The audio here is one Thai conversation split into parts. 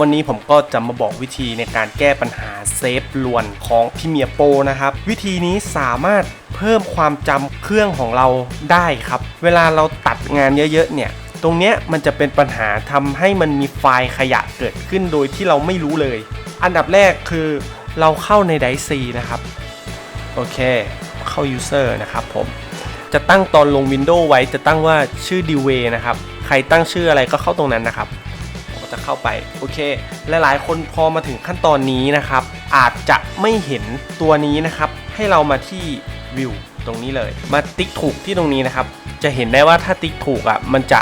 วันนี้ผมก็จะมาบอกวิธีในการแก้ปัญหาเซฟลวนของพี่เมียโปนะครับ วิธีนี้สามารถเพิ่มความจำเครื่องของเราได้ครับ เวลาเราตัดงานเยอะๆเนี่ย ตรงเนี้ยมันจะเป็นปัญหาทำให้มันมีไฟล์ขยะเกิดขึ้นโดยที่เราไม่รู้เลย อันดับแรกคือเราเข้าในไดซีนะครับ โอเค เข้า user นะครับผม จะตั้งตอนลง Windows ไว้จะตั้งว่าชื่อ d e w a y นะครับ ใครตั้งชื่ออะไรก็เข้าตรงนั้นนะครับก็จะเข้าไปโอเคหลายๆ คนพอมาถึงขั้นตอนนี้นะครับ อาจจะไม่เห็นตัวนี้นะครับ ให้เรามาที่ View ตรงนี้เลย มาติ๊กถูกที่ตรงนี้นะครับ จะเห็นได้ว่าถ้าติ๊กถูกอะมันจะ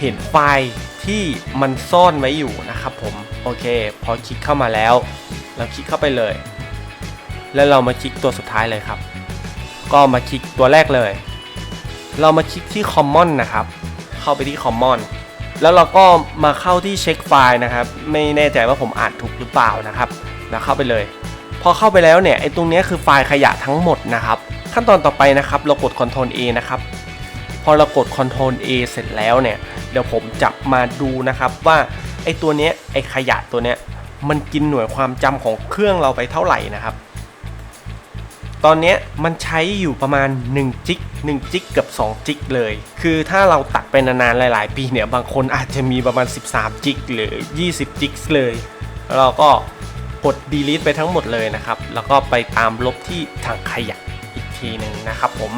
เห็นไฟล์ที่มันซ่อนไว้อยู่นะครับผมโอเค พอคลิกเข้ามาแล้ว เราคลิกเข้าไปเลย แล้วเรามาคลิกตัวสุดท้ายเลยครับ ก็มาคลิกตัวแรกเลย เรามาคลิกที่ Common นะครับ เข้าไปที่ Common แล้วเราก็มาเข้าที่เช็คไฟล์นะครับ ไม่แน่ใจว่าผมอ่านถูกหรือเปล่านะครับแล้วเข้าไปเลย พอเข้าไปแล้วเนี่ยไอ้ตรงนี้คือไฟล์ขยะทั้งหมดนะครับ ขั้นตอนต่อไปนะครับ เรากด Ctrl A นะครับ พอเรากด Ctrl A เสร็จแล้วเนี่ย เดี๋ยวผมจะมาดูนะครับว่าไอ้ตัวเนี้ยไอ้ขยะตัวเนี้ยมันกินหน่วยความจำของเครื่องเราไปเท่าไหร่นะครับ ตอนนี้มันใช้อยู่ประมาณ1จิก1จิกกับ2จิกเลย คือถ้าเราตัดไปนานๆหลาย ๆ ปีเนี่ยบางคนอาจจะมีประมาณ 13จิกหรือ 20จิกเลย เราก็กด delete ไปทั้งหมดเลยนะครับ แล้วก็ไปตามลบที่ถังขยะอีกทีหนึ่งนะครับผม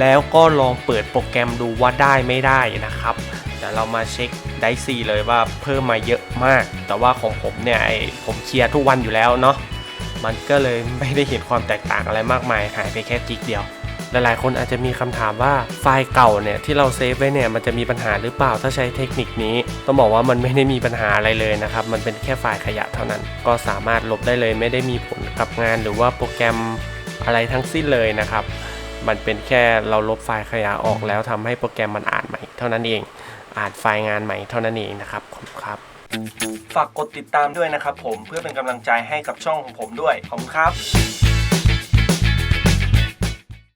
แล้วก็ลองเปิดโปรแกรมดูว่าได้ไม่ได้นะครับเดี๋ยวเรามาเช็คไดซีเลยว่าเพิ่มมาเยอะมาก แต่ว่าของผมเนี่ยผมเคลียร์ทุกวันอยู่แล้วเนาะ มันก็เลยไม่ได้เห็นความแตกต่างอะไรมากมายหายไปแค่จิกเดียวหลายๆ คนอาจจะมีคำถามว่าไฟล์เก่าเนี่ยที่เราเซฟไว้เนี่ยมันจะมีปัญหาหรือเปล่าถ้าใช้เทคนิคนี้ ต้องบอกว่ามันไม่ได้มีปัญหาอะไรเลยนะครับ มันเป็นแค่ไฟล์ขยะเท่านั้น ก็สามารถลบได้เลยไม่ได้มีผลกับงานหรือว่าโปรแกรมอะไรทั้งสิ้นเลยนะครับ มันเป็นแค่เราลบไฟล์ขยะออกแล้วทำให้โปรแกรมมันอ่านใหม่เท่านั้นเอง อ่านไฟล์งานใหม่เท่านั้นเองนะครับขอบคุณครับ ฝากกดติดตามด้วยนะครับผมเพื่อเป็นกำลังใจให้กับช่องของผมด้วย ขอบคุณครับ